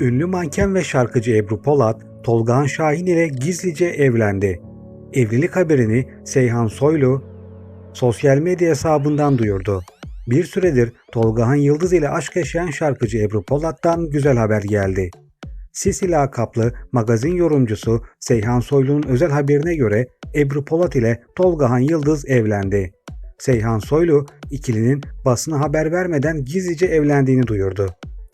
Ünlü manken ve şarkıcı Ebru Polat, Tolgahan Şahin ile gizlice evlendi. Evlilik haberini Seyhan Soylu sosyal medya hesabından duyurdu. Bir süredir Tolgahan Yıldız ile aşk yaşayan şarkıcı Ebru Polat'tan güzel haber geldi. Sisi lakaplı magazin yorumcusu Seyhan Soylu'nun özel haberine göre Ebru Polat ile Tolgahan Yıldız evlendi. Seyhan Soylu ikilinin basına haber vermeden gizlice evlendiğini duyurdu.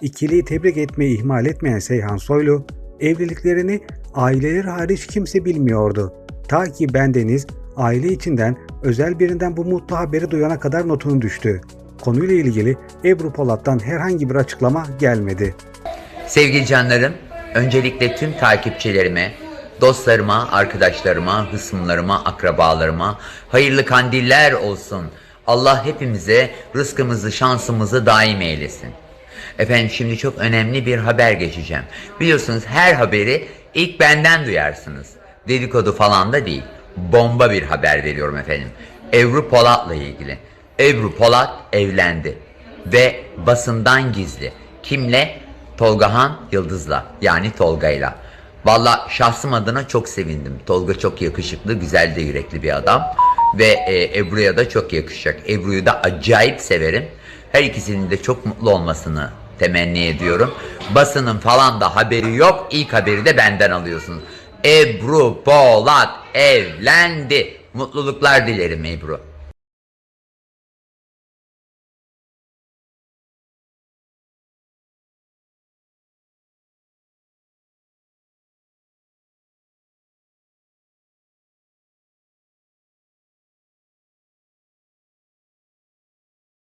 İkiliyi tebrik etmeyi ihmal etmeyen Seyhan Soylu, evliliklerini aileleri hariç kimse bilmiyordu. Ta ki bendeniz aile içinden özel birinden bu mutlu haberi duyana kadar notunu düştü. Konuyla ilgili Ebru Polat'tan herhangi bir açıklama gelmedi. Sevgili canlarım, öncelikle tüm takipçilerime, dostlarıma, arkadaşlarıma, hısımlarıma, akrabalarıma hayırlı kandiller olsun. Allah hepimize rızkımızı, şansımızı daim eylesin. Efendim şimdi çok önemli bir haber geçeceğim. Biliyorsunuz her haberi ilk benden duyarsınız. Dedikodu falan da değil. Bomba bir haber veriyorum efendim. Ebru Polat'la ilgili. Ebru Polat evlendi. Ve basından gizli. Kimle? Tolgahan Yıldız'la. Yani Tolga'yla. Valla şahsım adına çok sevindim. Tolga çok yakışıklı, güzel de yürekli bir adam. Ve e, Ebru'ya da çok yakışacak. Ebru'yu da acayip severim. Her ikisinin de çok mutlu olmasını temenni ediyorum. Basının falan da haberi yok. İlk haberi de benden alıyorsunuz. Ebru Polat evlendi. Mutluluklar dilerim Ebru.